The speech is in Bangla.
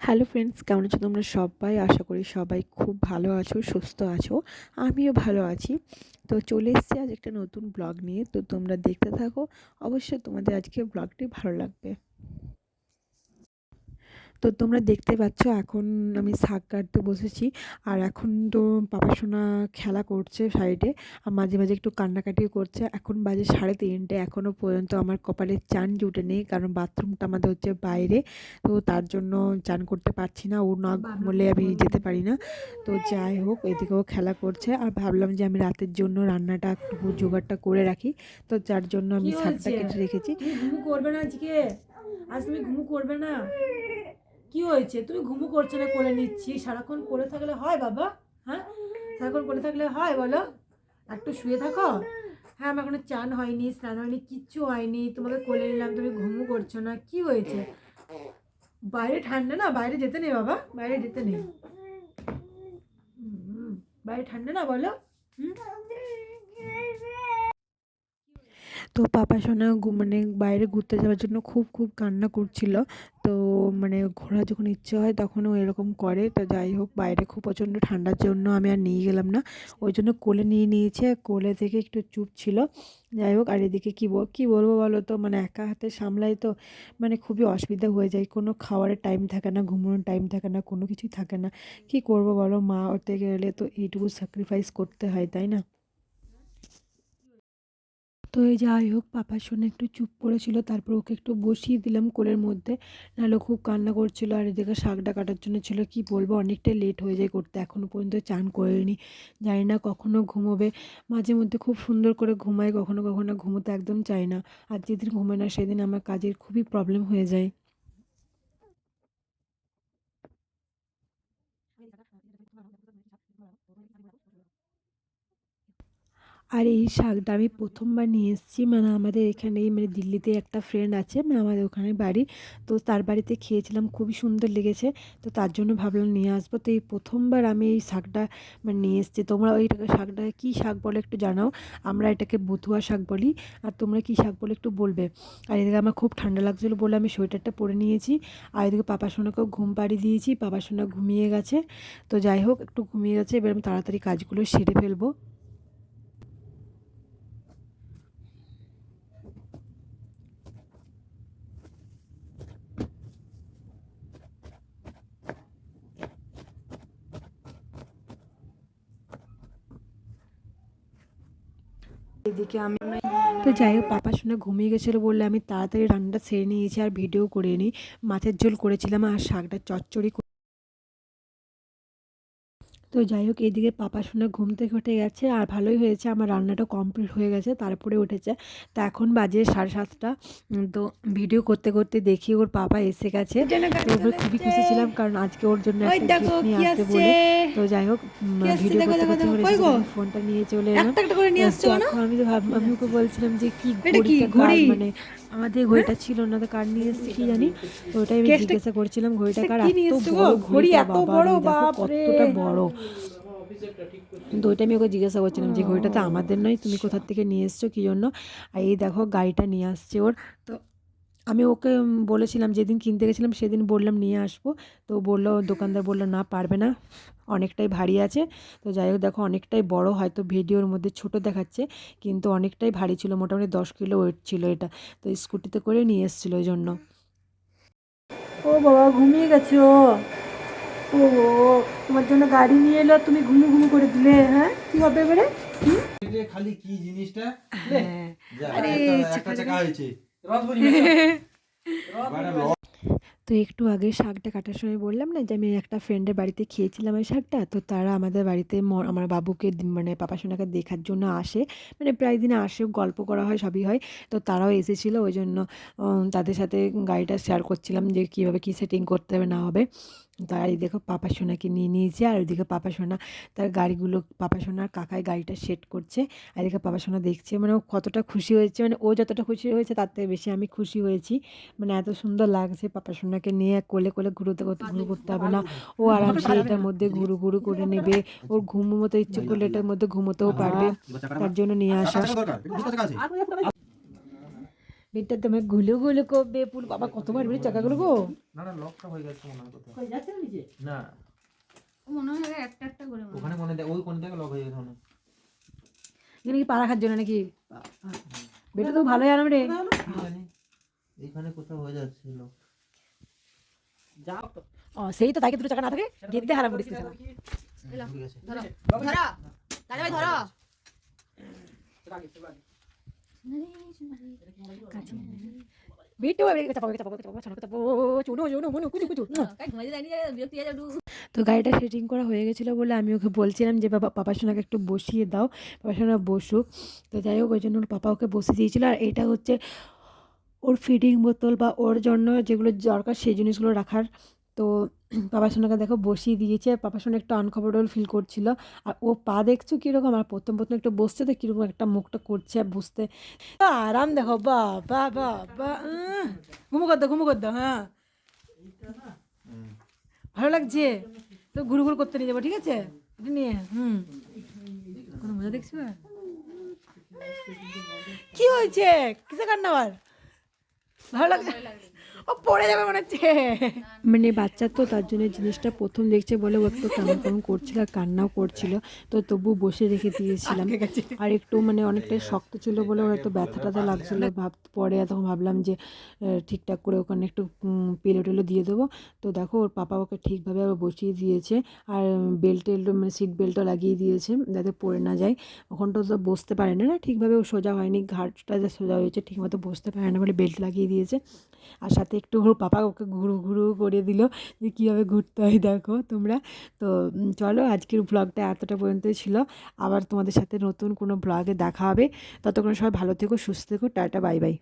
হ্যালো ফ্রেন্ডস কেমন আছো তোমরা সবাই? আশা করি সবাই খুব ভালো আছো, সুস্থ আছো। আমিও ভালো আছি। তো চলে এসছি আজ একটা নতুন ব্লগ নিয়ে। তো তোমরা দেখতে থাকো। অবশ্যই তোমাদের আজকে ব্লগটি ভালো লাগবে। তো তোমরা দেখতে পাচ্ছ এখন আমি শাক কাটতে বসেছি। আর এখন তো পাপা সোনা খেলা করছে সাইডে আর মাঝে মাঝে একটু কান্নাকাটিও করছে। এখন বাজে সাড়ে তিনটে এখনও পর্যন্ত আমার কপালে চান জুটে নেই কারণ বাথরুমটা আমাদের হচ্ছে বাইরে। তো তার জন্য চান করতে পারছি না ও না ঘুমলে আমি যেতে পারি না। তো যাই হোক এদিকেও খেলা করছে আর ভাবলাম যে আমি রাতের জন্য রান্নাটা একটু জোগাড়টা করে রাখি। তো যার জন্য আমি শাকটা কেটে রেখেছি। ঘুমু করবে না আজকে? আজ তুমি ঘুমু করবে না? কি হয়েছে? তুমি ঘুমু করছ না করে নিচ্ছি? সারাক্ষণ করে থাকলে হয় বাবা? হ্যাঁ? সারাক্ষণ করে থাকলে হয় বলো? একটু শুয়ে থাকো। হ্যাঁ আমার এখনও চান হয়নি, স্নান হয়নি, কিচ্ছু হয়নি। তোমাকে কোলে নিলাম, তুমি ঘুমু করছ না, কি হয়েছে? বাইরে ঠান্ডা না? বাইরে যেতে নেই বাবা, বাইরে যেতে নেই বাইরে ঠান্ডা না বলো? হুম? তো পাপা সোনা মানে বাইরে ঘুরতে যাওয়ার জন্য খুব খুব কান্না করছিল। তো মানে ঘোরা যখন ইচ্ছে হয় তখন ও এরকম করে। তো যাই হোক, বাইরে খুব প্রচণ্ড ঠান্ডার জন্য আমি আর নিয়ে গেলাম না। ওই জন্য কোলে নিয়ে নিয়েছে কোলে থেকে একটু চুপ ছিল। যাই হোক, আর এদিকে কী বল কী বলব বলো তো? মানে একা হাতে সামলাই তো মানে খুবই অসুবিধা হয়ে যায়। কোনো খাওয়ারের টাইম থাকে না, ঘুমানোর টাইম থাকে না, কোনো কিছুই থাকে না। কী করব বলো? মা হতে গেলে তো এইটুকু স্যাক্রিফাইস করতে হয়, তাই না? এই যাই হোক, পাপার শোনে একটু চুপ করেছিল, তারপর ওকে একটু বসিয়ে দিলাম কোলের মধ্যে। নাহলে খুব কান্না করছিল আর এদিকে শাকটা কাটার জন্য ছিল, কি বলব, অনেকটা লেট হয়ে যায় করতে। এখনও পর্যন্ত চান করেনি। জানি না কখনো ঘুমোবে। মাঝে মধ্যে খুব সুন্দর করে ঘুমায়, কখনো কখনো ঘুমোতে একদম চায় না। আর যেদিন ঘুমে না, সেদিন আমার কাজের খুবই প্রবলেম হয়ে যায়। আর এই শাকটা আমি প্রথমবার নিয়ে এসেছি। মানে আমাদের এখানেই মানে দিল্লিতে একটা ফ্রেন্ড আছে মানে আমাদের ওখানে বাড়ি। তো তার বাড়িতে খেয়েছিলাম, খুবই সুন্দর লেগেছে। তো তার জন্য ভাবলাম নিয়ে আসব। তো এই প্রথমবার আমি এই শাকটা মানে নিয়ে এসেছি। তোমরা ওই শাকটা কী শাক বলে একটু জানাও। আমরা এটাকে বথুয়া শাক বলি। আর তোমরা কী শাক বলে একটু বলবে। আর এদিকে আমার খুব ঠান্ডা লাগছিল বলে আমি সোয়েটারটা পরে নিয়েছি। আর এদিকে পাপা সোনাকেও ঘুম পাড়িয়ে দিয়েছি। পাপা সোনা ঘুমিয়ে গেছে। তো যাই হোক, একটু ঘুমিয়ে গেছে। এবার আমি তাড়াতাড়ি কাজগুলো সেরে ফেলব। এদিকে আমি তো যাই হোক, পাপার শুনে ঘুমিয়ে গেছিল বললে আমি তাড়াতাড়ি রান্নাটা সেরে নিয়েছি আর ভিডিও করে নিই। মাছের ঝোল করেছিলাম আর শাকটা চচ্চড়ি তো যাই হোক এইদিকে পাপা শুনে ঘুম থেকে উঠে গেছে আর ভালোই হয়েছে। আমার রান্নাটা কমপ্লিট হয়ে গেছে তারপরে উঠেছে। তা এখন বাজে সাড়ে সাতটা। তো ভিডিও করতে করতে দেখি ওর পাপা এসে গেছে। তো খুবই খুশি ছিলাম কারণ আজকে ওর জন্য একটা দেখো নিয়ে আসতে বলে। তো যাই হোক ভিডিও করতে করতে ফোনটা নিয়ে চলে এলাম। আমি তো ভাব আমি ওকে বলছিলাম যে কি? মানে আমাদের ঘড়িটা ছিল না তো কার নিয়ে এসেছি কি জানি? তো ওটাই আমি জিজ্ঞাসা করছিলাম ঘড়িটা কার? এত? বড় ঘড়ি এত বড়, দেখো কতটা বড়। তো ওইটা আমি ওকে জিজ্ঞাসা করছিলাম যে ঘড়িটা তো আমাদের নয় তুমি কোথার থেকে নিয়ে এসছো? কি জন্য? আর এই দেখো গাড়িটা নিয়ে আসছে ওর। তো আমি ওকে বলেছিলাম যেদিন কিনতে গেছিলাম সেদিন বললাম নিয়ে আসব। তো বলল দোকানদার বলল না পারবে না অনেকটাই ভারী আছে। তো যাই হোক দেখো অনেকটাই বড় হয়তো ভিডিওর মধ্যে ছোট দেখাচ্ছে কিন্তু অনেকটাই ভারী ছিল মোটামুটি দশ কিলো ওয়েট ছিল এটা। তো স্কুটিতে করে নিয়ে এসেছিল ওই জন্য। ও বাবা ঘুমিয়ে গেছো ও। তোমার জন্য গাড়ি নিয়ে এলো তুমি ঘুমু ঘুমু করে দিলে হ্যাঁ? কি হবে এবারে? খালি কি জিনিসটা? হ্যাঁ। আরে, চাকা হয়েছে। তো একটু আগে শাকটা কাটার সময় বললাম না যে আমি একটা ফ্রেন্ডের বাড়িতে খেয়েছিলাম ওই শাকটা তো তারা আমাদের বাড়িতে আমার বাবুকে মানে পাপা সোনাকে দেখার জন্য আসে। মানে প্রায় দিনে আসে গল্প করা হয় সবই হয়। তো তারাও এসেছিল ওই জন্য তাদের সাথে গাড়িটা শেয়ার করছিলাম যে কীভাবে কী সেটিং করতে হবে না হবে। তার এই দেখো পাপা সোনাকে নিয়ে নিয়েছে আর ওইদিকে পাপা সোনা তার গাড়িগুলো পাপা সোনার কাকায় গাড়িটা সেট করছে আর এদিকে পাপা সোনা দেখছে মানে ও কতটা খুশি হয়েছে মানে ও যতটা খুশি হয়েছে তার থেকে বেশি আমি খুশি হয়েছি মানে এত সুন্দর লাগছে পাপা সোনাকে নিয়ে কোলে কোলে ঘুরোতে করতে ঘুরু করতে হবে না ও আরামসে এটার মধ্যে ঘুরু ঘুরু করে নেবে ওর ঘুমো মতো ইচ্ছে করলে এটার মধ্যে ঘুমোতেও পারবে তার জন্য নিয়ে আসা চাকা দরকার দুটো চাকা আছে বেডটা তোমারগুলো গুলো করবে পুরো বাবা কতবার বেড়ে চাকাগুলো গো। না না লকটা হয়ে গেছে মনে হয় কোথাও। কই যাচ্ছে না নিচে? না। মনে হয় একটা একটা করে ওখানে মনে দেখ ওই কোন থেকে লক হয়ে গেছে মনে হয়। এখানে কি পা রাখার জন্য নাকি? বেডটা তো ভালোই আরাম রে। জানি এইখানে কোথাও হয়ে যাচ্ছে লক যাও। তো ও সেই তো তাকে দুটো চাকা না থাকে গেদ্দে হারাম করিস আছে। ধরো ধরো। দাদা ভাই ধরো। তো গাড়িটা সেটিং করা হয়ে গেছিল বলে আমি ওকে বলছিলাম যে, বাবা, পাপার সোনাকে একটু বসিয়ে দাও, পাপার সোনা বসুক। তো যাই হোক, ওই জন্য ওর পাপা ওকে বসিয়ে দিয়েছিল। আর এটা হচ্ছে ওর ফিডিং বোতল বা ওর জন্য যেগুলো দরকার, সেই জিনিসগুলো রাখার তো পাপার সোনাকে দেখো বসিয়ে দিয়েছে পাপার সোনা একটু আনকমফোর্টেবল ফিল করছিল। আর ও পা দেখছ কীরকম? আর প্রথম প্রথম একটু বসছে তো কীরকম একটা মুখটা করছে বুঝতে আরাম দেখো বা বা বা বা ঘুমো কর দাও ঘুমো কর হ্যাঁ। ভালো লাগছে? তো ঘুরু ঘুরু করতে নিয়ে যাব, ঠিক আছে? নিয়ে, হুম। কোনো মজা দেখছ? কি হয়েছে? কিসে কান্না আবার? ভালো লাগছে? ও পড়ে যাবে মনে হচ্ছে। মানে বাচ্চা তো তার জন্য জিনিসটা প্রথম দেখছে বলে ও একটু কেমন কেমন করছিল আর কান্নাও করছিল। তো তবু বসে রেখে দিয়েছিলাম। আর একটু মানে অনেকটাই শক্ত ছিল বলে ওর একটু ব্যথা ট্যাথা লাগছিল ভাব পরে তখন ভাবলাম যে ঠিকঠাক করে ওখানে একটু পেল টেলো দিয়ে দেবো। তো দেখো ওর পাপা ওকে ঠিকভাবে আবার বসিয়ে দিয়েছে। আর বেল্ট টেল্ট মানে সিট বেল্টও লাগিয়ে দিয়েছে যাতে পড়ে না যায়। ওখানটা তো বসতে পারে না। না ঠিকভাবে ও সোজা হয়নি। ঘাটটা যে সোজা হয়েছে ঠিকমতো বসতে পারে না বলে বেল্ট লাগিয়ে দিয়েছে। আর সাথে একটু পাপা ওকে ঘুরু ঘুরু করে দিল যে কীভাবে ঘুরতে হয় দেখো তোমরা। তো চলো আজকের ব্লগটা এতটা পর্যন্তই ছিল। আবার তোমাদের সাথে নতুন কোনো ব্লগে দেখা হবে। ততক্ষণ সবাই ভালো থেকো, সুস্থ থেকো, টাটা বাই বাই